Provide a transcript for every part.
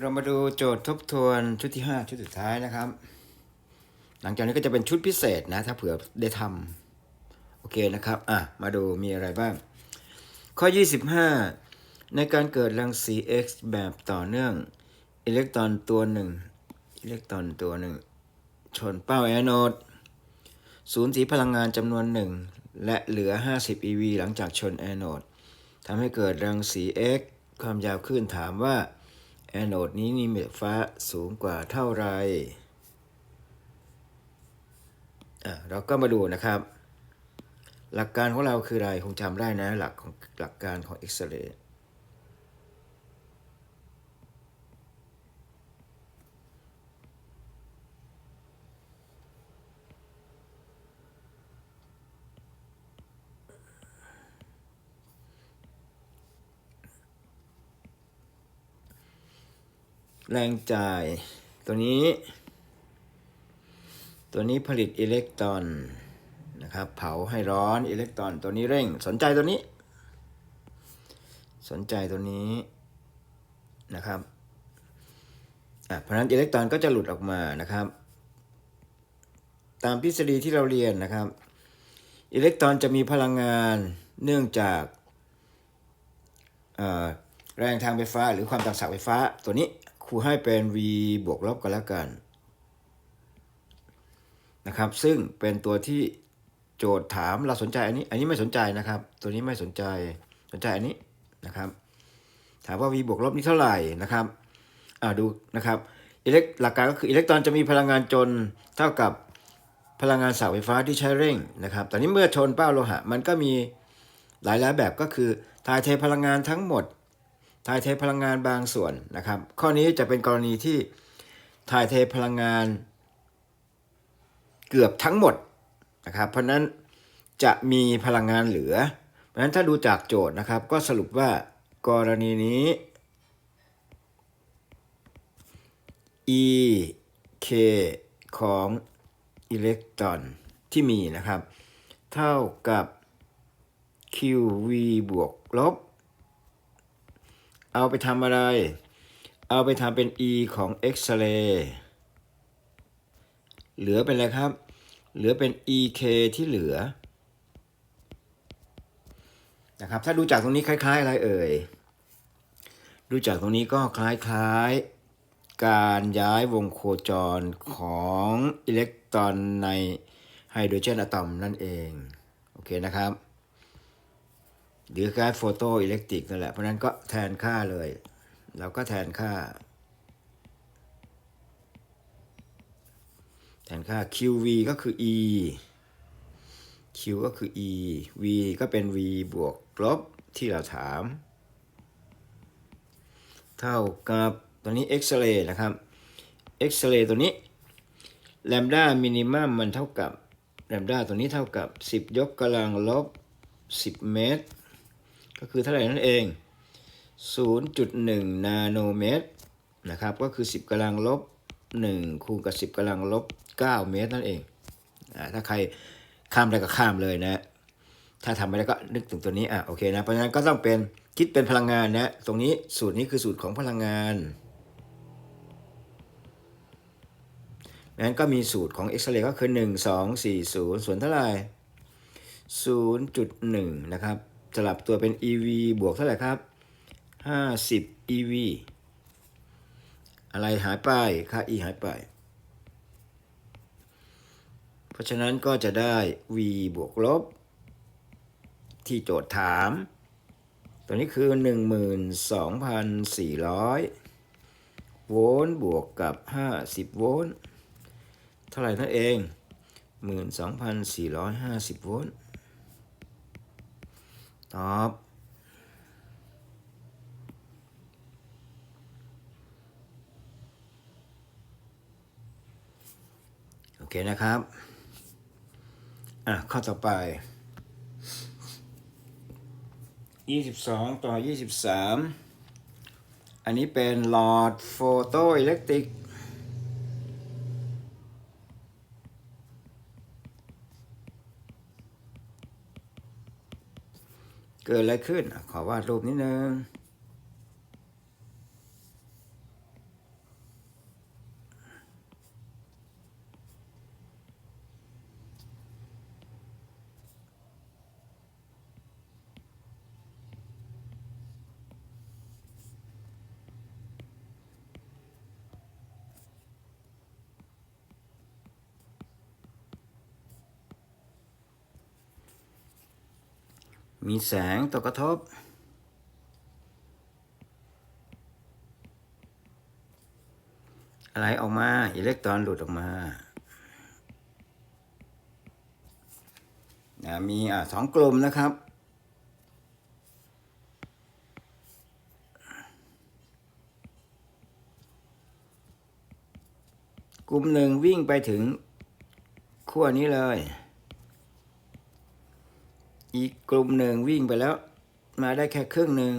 เรามาดูโจทย์ทบทวนชุดที่ 5 ชุดสุดท้ายนะครับ หลังจากนี้ก็จะเป็นชุดพิเศษนะ ถ้าเผื่อได้ทำโอเคนะครับ อะ มาดูมีอะไรบ้าง ข้อ 25 ในการเกิดรังสี X แบบต่อเนื่อง อิเล็กตรอนตัวหนึ่งอิเล็กตรอนตัวหนึ่งชนเป้าแอนโอดสูญเสีพลังงานจำนวนหนึ่งและเหลือ 50 eV หลังจากชนแอนโอดทำให้เกิดรังสี X ความยาวคลื่นถามว่า แอนโอดนี้มีเม็ดฟ้าสูงกว่าเท่าไรอะเราก็มาดูนะครับ หลักการของเราคืออะไรคงจำได้นะ หลักของหลักการของเอ็กซเรย์ แรงจ่าย ตัวนี้ ตัวนี้ผลิตอิเล็กตรอนนะครับ เผาให้ร้อนอิเล็กตรอน ตัวนี้เร่ง สนใจตัวนี้ สนใจตัวนี้นะครับอะเพราะนั้นอิเล็กตรอนก็จะหลุดออกมานะครับ ตามทฤษฎีที่เราเรียนนะครับ อิเล็กตรอนจะมีพลังงานเนื่องจากแรงทางไฟฟ้า หรือความต่างศักย์ไฟฟ้าตัวนี้ ครูให้เป็น v บวกลบกันแล้วกันนะครับ ซึ่งเป็นตัวที่โจทย์ถามเราสนใจอันนี้ อันนี้ไม่สนใจนะครับ ตัวนี้ไม่สนใจสนใจอันนี้นะครับ ถามว่า v บวกลบนี้เท่าไหร่นะครับอ่าดูนะครับอิเล็กหลักการก็คืออิเล็กตรอนจะมีพลังงานจนเท่ากับพลังงานเสาไฟฟ้าที่ใช้เร่งนะครับแต่นี้เมื่อชนเป้าโลหะ มันก็มีหลายหลายแบบก็คือถ่ายเทพลังงานทั้งหมด ถ่ายเทพลังงานบางส่วนนะครับ ข้อนี้จะเป็นกรณีที่ถ่ายเทพลังงานเกือบทั้งหมดนะครับ เพราะนั้นจะมีพลังงานเหลือ เพราะนั้นถ้าดูจากโจทย์นะครับ ก็สรุปว่ากรณีนี้ E K ของอิเล็กตรอนที่มีนะครับ เท่ากับ Q V บวกลบ เอาไปทำอะไร เอาไปทำเป็น E ของเอ็กซเรย์เหลือเป็นอะไรครับ เหลือเป็น EK ที่เหลือ นะครับ ถ้าดูจากตรงนี้คล้าย ๆ อะไรเอ่ย ดูจากตรงนี้ก็คล้าย ๆ การย้ายวงโคจรของอิเล็กตรอนในไฮโดรเจนอะตอมนั่นเอง โอเคนะครับ หรือการโฟโตอิเล็กตริกนั่นแหละ เพราะนั้นก็แทนค่าเลย เราก็แทนค่า แทนค่า QV ก็คือ E Q ก็คือ E V ก็เป็น V บวกลบที่เราถาม เท่ากับตัวนี้เอ็กซเรย์นะครับเอ็กซเรย์ตัวนี้แลมด้ามินิมัมมันเท่ากับแลมด้าตัวนี้เท่ากับ 10 ยกกำลังลบ 10 เมตร ก็คือเท่าไหร่นั่นเอง 0.1 นาโนเมตรนะครับก็คือ 10กำลังลบ1คูณกับ 10กำลังลบ 9 เมตรนั่นเองอ่าถ้าใครข้ามได้ก็ข้ามเลยนะ ถ้าทำไม่ได้ก็นึกถึงตัวนี้อะโอเคนะเพราะฉะนั้นก็ต้องเป็นคิดเป็นพลังงานนะตรงนี้สูตรนี้คือสูตรของพลังงานนั้นก็มีสูตรของเอ็กซเรย์ก็คือ 1 2 4 0 ส่วนเท่าไหร่0.1 นะครับ สลับตัวเป็น EV บวกเท่าไหร่ครับ 50 EV อะไรหายไป ค่า E หายไป เพราะฉะนั้นก็จะได้ V บวกลบ ที่โจทย์ถาม ตัวนี้คือ 12,400 โวลต์บวกกับ 50 โวลต์ เท่าไหร่นั่นเอง 12,450 โวลต์ ตอบโอเคนะครับ อะ ข้อต่อไป 22 ต่อ 23 อันนี้เป็นหลอดโฟโตอิเล็กตริก เกิดอะไรขึ้น ขอวาดรูปนิดนึง มีแสงตกกระทบ อะไรออกมาอิเล็กตรอนหลุดออกมานะมีอสองกลุ่มนะครับ กลุ่มหนึ่งวิ่งไปถึงขั้วนี้เลย อีกกลุ่มหนึ่งวิ่งไปแล้ว มาได้แค่ครึ่งหนึ่ง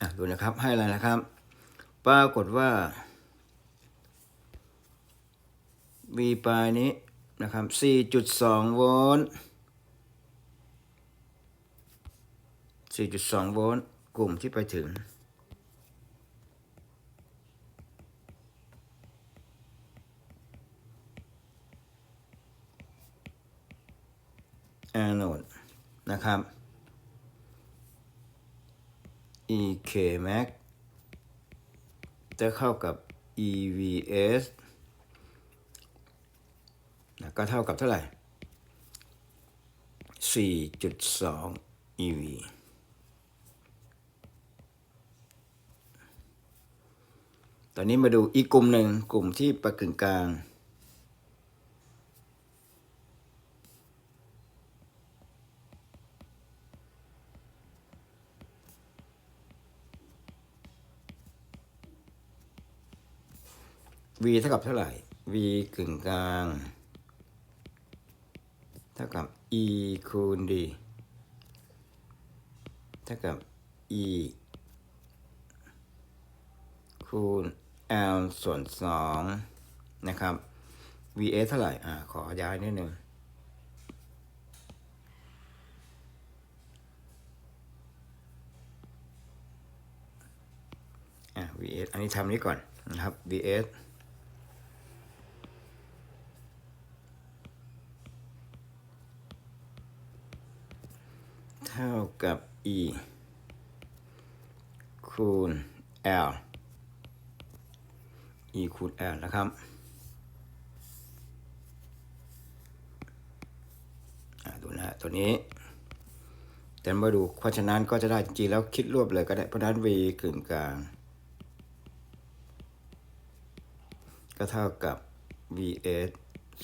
อะดูนะครับให้อะไรนะครับ ปรากฏว่า V ปลายนี้นะครับ 4.2 โวลต์4.2 โวลต์ กลุ่มที่ไปถึง แอนโนดนะครับ EK max จะเข้ากับ EVS ก็เท่ากับเท่าไหร่ 4.2 EV ตอนนี้มาดูอีกกลุ่มหนึ่งกลุ่มที่ประกึ่งกลาง v เท่ากับเท่าไหร่ v กึ่งกลางากับ e คูณ d เท่ากับ e คูณ l ส่วนสองนะครับ vs เท่าไหร่ อ่า ขอย้ายนิดนึง อ่า vs อันนี้ทำนี้ก่อนนะครับ vs เท่ากับ e คูณ l e คูณ l นะครับอ่าดูนะตัวนี้ แต่มาดูเพราะฉะนั้นก็จะได้จริงๆแล้วคิดรวบเลยก็ได้ เพราะฉะนั้น v กึ่งกลาง ก็เท่ากับ vs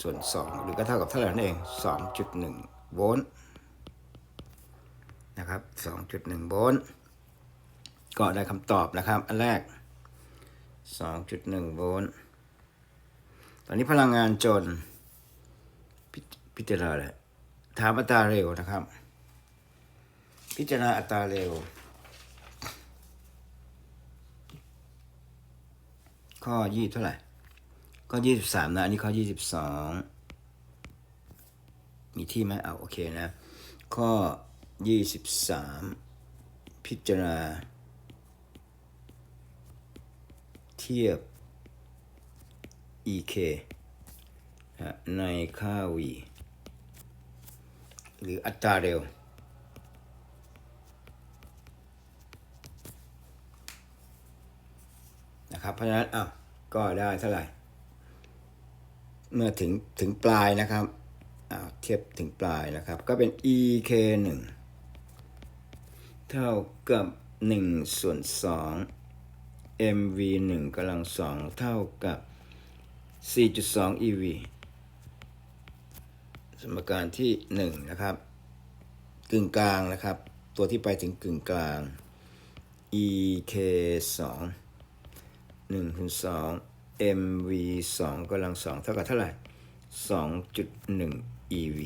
ส่วน 2 หรือก็เท่ากับเท่าไหร่นั่นเอง 2.1 โวลต์ นะครับ2.1โวลต์ก็ได้คำตอบนะครับ อันแรก 2.1โวลต์ตอนนี้พลังงานจนพิจารณาเลยถามอัตราเร็วนะครับ พิจารณาอัตราเร็ว ข้อยี่เท่าไหร่ข้อยี่สิบสามนะอันนี้ข้อยี่สิบสองมีที่ไหมเอาโอเคนะ ข้อ ยี่สิบสามพิจารณา เทียบ EK ในค่า V หรืออัตราเร็ว นะครับเพราะฉะนั้นอ้าวก็ได้เท่าไหร่ เมื่อถึงถึงปลายนะครับอ้าวเทียบถึงปลายนะครับ ก็เป็น EK 1 เท่ากับ1ส่วน2 MV 1กำลัง2เท่ากับ 4.2 EV สมการที่ 1 นะครับ กึ่งกลางนะครับ ตัวที่ไปถึงกึ่งกลาง EK 2 1คูณ2 MV 2กำลัง2เท่ากับเท่าไหร่ 2.1 EV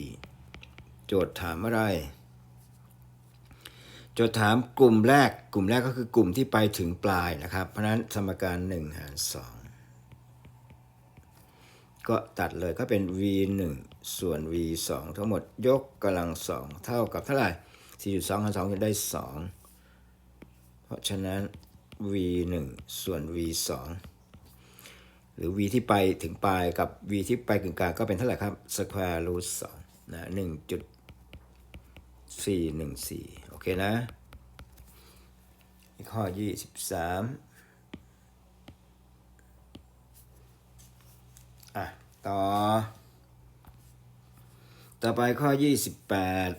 โจทย์ถามอะไร จทย์ถามกลุ่มแรกกลุ่มแรกก็คือกลุ่มที่ไปถึงปลายนะครับ เพราะนั้นสมการ 1 หาร 2 ก็ตัดเลยก็เป็น v 1ส่วน v 2ทั้งหมดยกกำลัง 2 เท่ากับเท่าไหร่4.2หาร2จะได้ 2 เพราะฉะนั้น v 1ส่วน v 2หรือ v ที่ไปถึงปลายกับ v ที่ไปถึงกลางก็เป็นเท่าไหร่ครับ square root 2นะ1.414 เคนะข้อยี่สิบสามอะ ต่อ ต่อไปข้อยี่สิบแปด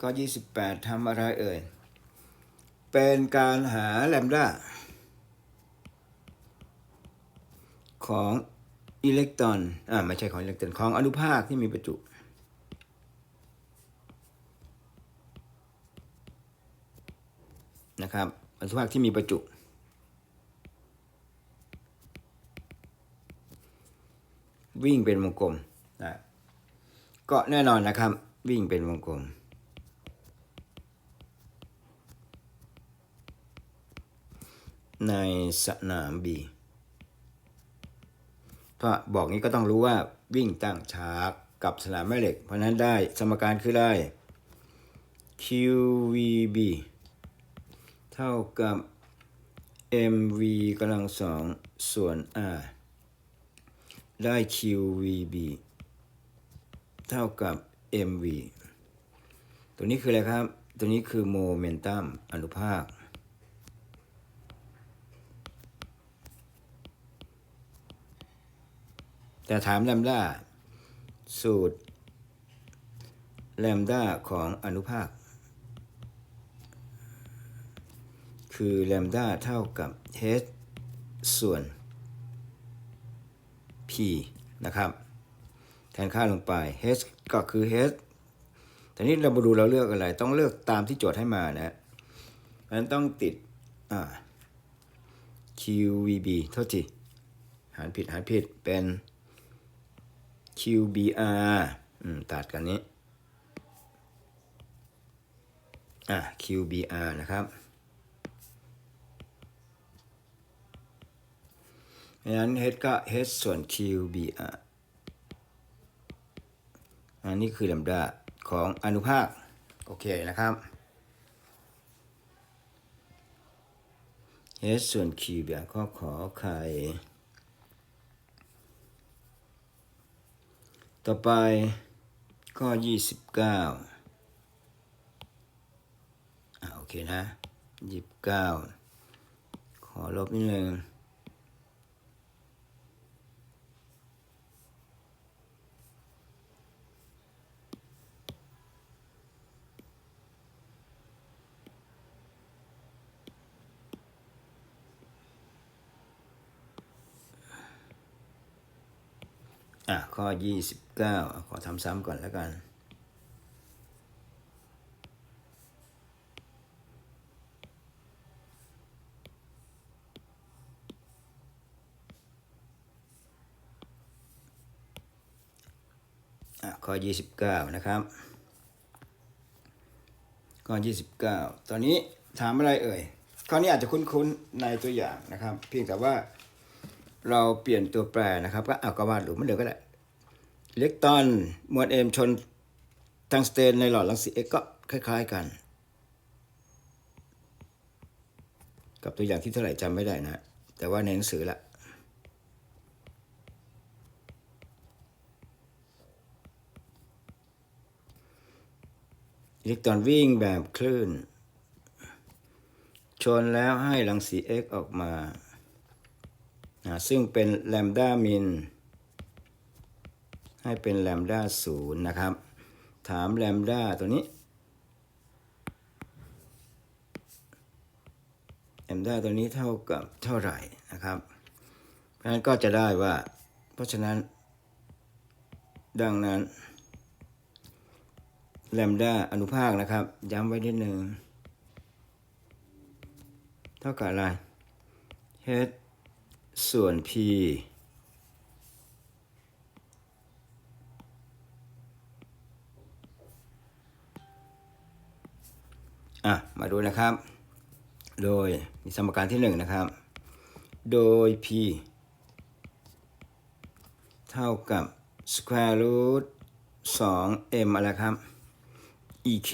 ข้อ28ทำอะไรเอ่ย เป็นการหาแลมดาของ อิเล็กตรอนอ่าไม่ใช่ของอิเล็กตรอนของอนุภาคที่มีประจุ นะครับอนุภาคที่มีประจุ วิ่งเป็นวงกลมนะก็แน่นอนนะครับ วิ่งเป็นวงกลมในสนามบี ถ้าบอกนี้ก็ต้องรู้ว่าวิ่งตั้งฉากกับสนามแม่เหล็ก เพราะฉะนั้นได้สมการคือได้ QVB เท่ากับ MV กำลังสองส่วน R ได้ QVB เท่ากับ MV ตัวนี้คืออะไรครับ ตัวนี้คือโมเมนตัมอนุภาค แต่ถามแลมด้าสูตรแลมด้าของอนุภาค คือแลมด้าเท่ากับ h ส่วน p นะครับ แทนค่าลงไป h ก็คือ h ทีนี้เรามาดูเราเลือกอะไร ต้องเลือกตามที่โจทย์ให้มานะเพราะนั้นต้องติด อ่า QVB โทษที หารผิด หารผิดเป็น QBR อืมตัดกันนี้ อะ QBR นะครับเพราะฉะนั้น H ก็ H ส่วน QBR อันนี้คือลำดับของอนุภาค โอเคนะครับ H ส่วน QBR ก็ขอไข่ ต่อไปข้อยี่สิบเก้าอ่าโอเคนะยี่สิบเก้าขอลบนิดนึง อะข้อยี่สิบเก้าขอทำซ้ำก่อนแล้วกัน อะข้อ29นะครับ ข้อ29ตอนนี้ถามอะไรเอ่ยข้อนี้อาจจะคุ้นๆในตัวอย่างนะครับ เพียงแต่ว่า เราเปลี่ยนตัวแปรนะครับ ก็เอากวาดหลุมเหมือนเดิมก็ได้อิเล็กตรอนมวลเอมชนทังสเตนในหลอดรังสีเอ็กก็คล้าย ๆกัน กับตัวอย่างที่เท่าไหร่จำไม่ได้นะ แต่ว่าในหนังสือละอิเล็กตรอนวิ่งแบบคลื่น ชนแล้วให้รังสี X ออกมา นะซึ่งเป็นแลมด้ามินให้เป็นแลมด้าศูนย์นะครับ ถามแลมด้าตัวนี้แลมด้าตัวนี้เท่ากับเท่าไหร่นะครับ เพราะฉะนั้นก็จะได้ว่า เพราะฉะนั้น ดังนั้นแลมด้าอนุภาคนะครับ ย้ำไว้นิดหนึ่ง เท่ากับอะไร h ส่วน p อะ มาดูนะครับ โดยมีสมการที่หนึ่งนะครับ โดย p เท่ากับ square root 2 m อะไรครับ ek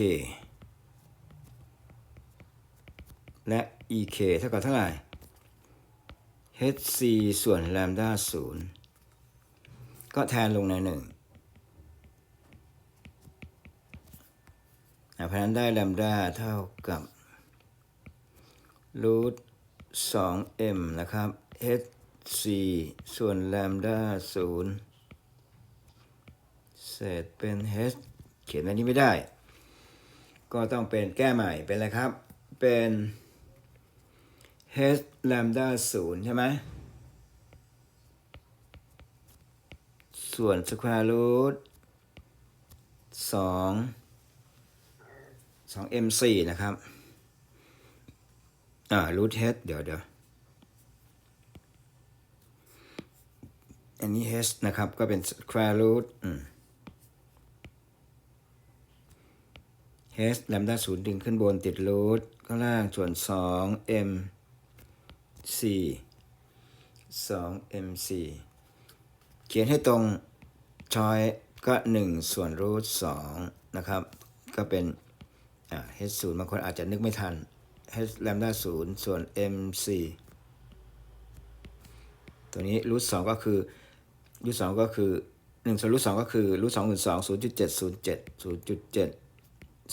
และ ek เท่ากับเท่าไหร่ hc ส่วนแลมด้าศูนย์ก็แทนลงในหนึ่งเพราะนั้นได้แลมด้าเท่ากับรูทสอง m นะครับ hc ส่วนแลมด้าศูนย์เศษเป็น h เขียนอันนี้ไม่ได้ ก็ต้องเป็นแก้ใหม่เป็นอะไรครับ เป็น h lambda ศูนย์ใช่ไหม ส่วน square root สองสอง m สี่นะครับ อ่า root h เดี๋ยวเดี๋ยวอันนี้ h นะครับ ก็เป็น square root อืม h lambda ศูนย์ดึงขึ้นบนติด root ข้างล่างส่วนสอง m สี่สอง m สี่เขียนให้ตรงชอยก็หนึ่งส่วนรูทสองนะครับ ก็เป็น h ศูนย์บางคนอาจจะนึกไม่ทัน h lambda ศูนย์ส่วน m สี่ตัวนี้รูทสองก็คือรูทสองก็คือหนึ่งส่วนรูทสองก็คือรูทสองหมื่นสองศูนย์จุดเจ็ดศูนย์เจ็ดศูนย์จุดเจ็ด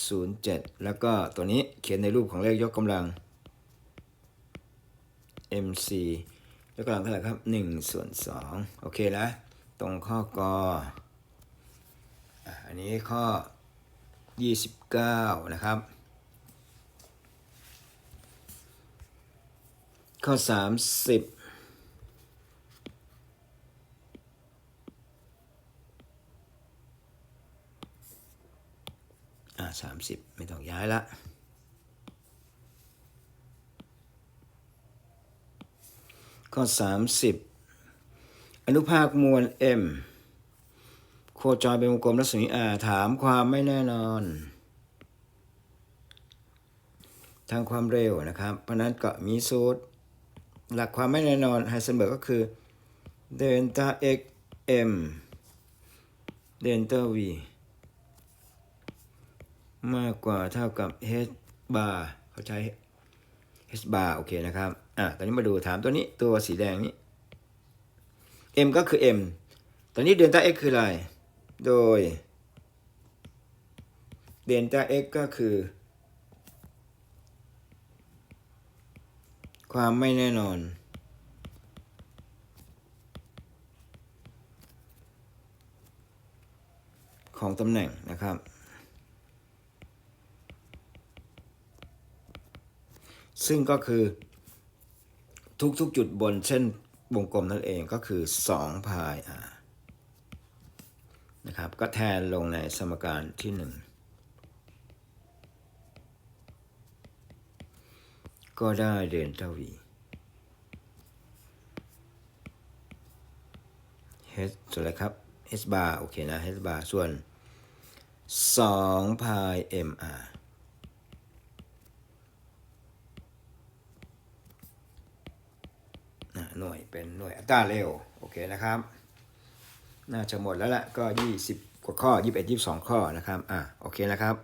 ศูนย์เจ็ดแล้วก็ตัวนี้เขียนในรูปของเลขยกกำลัง mc ยกกำลังเท่าไหร่ครับ1ส่วน2โอเคนะ ตรงข้อกออันนี้ข้อ 29 นะครับ ข้อ 30อ่า30ไม่ต้องย้ายละ ข้อ 30 อนุภาคมวล m โคจรเป็นวงกลมรัศมี r ถามความไม่แน่นอน ทางความเร็วนะครับ เพราะฉะนั้นก็มีสูตร หลักความไม่แน่นอนไฮเซนเบิร์กก็คือเดลต้า x m เดลต้า v มากกว่าเท่ากับ h bar เขาใช้ h bar โอเคนะครับ อะตอนนี้มาดูถามตัวนี้ตัวสีแดงนี้ m ก็คือ m ตอนนี้เดลต้า x คืออะไร โดยเดลต้า x ก็คือ ความไม่แน่นอนของตำแหน่งนะครับ ซึ่งก็คือทุกๆจุดบนเส้นวงกลมนั่นเองก็คือ 2 พาย r นะครับ ก็แทนลงในสมการที่ 1 ก็ได้เดลต้า v h ส่วนอะไรครับ h bar โอเคนะ h bar ส่วน 2 พาย mr อะหน่วย เป็นหน่วยอัตราเร็วโอเคนะครับ น่าจะหมดแล้วละก็ 20 กว่าข้อ 21 22 ข้อนะครับอะโอเคนะครับ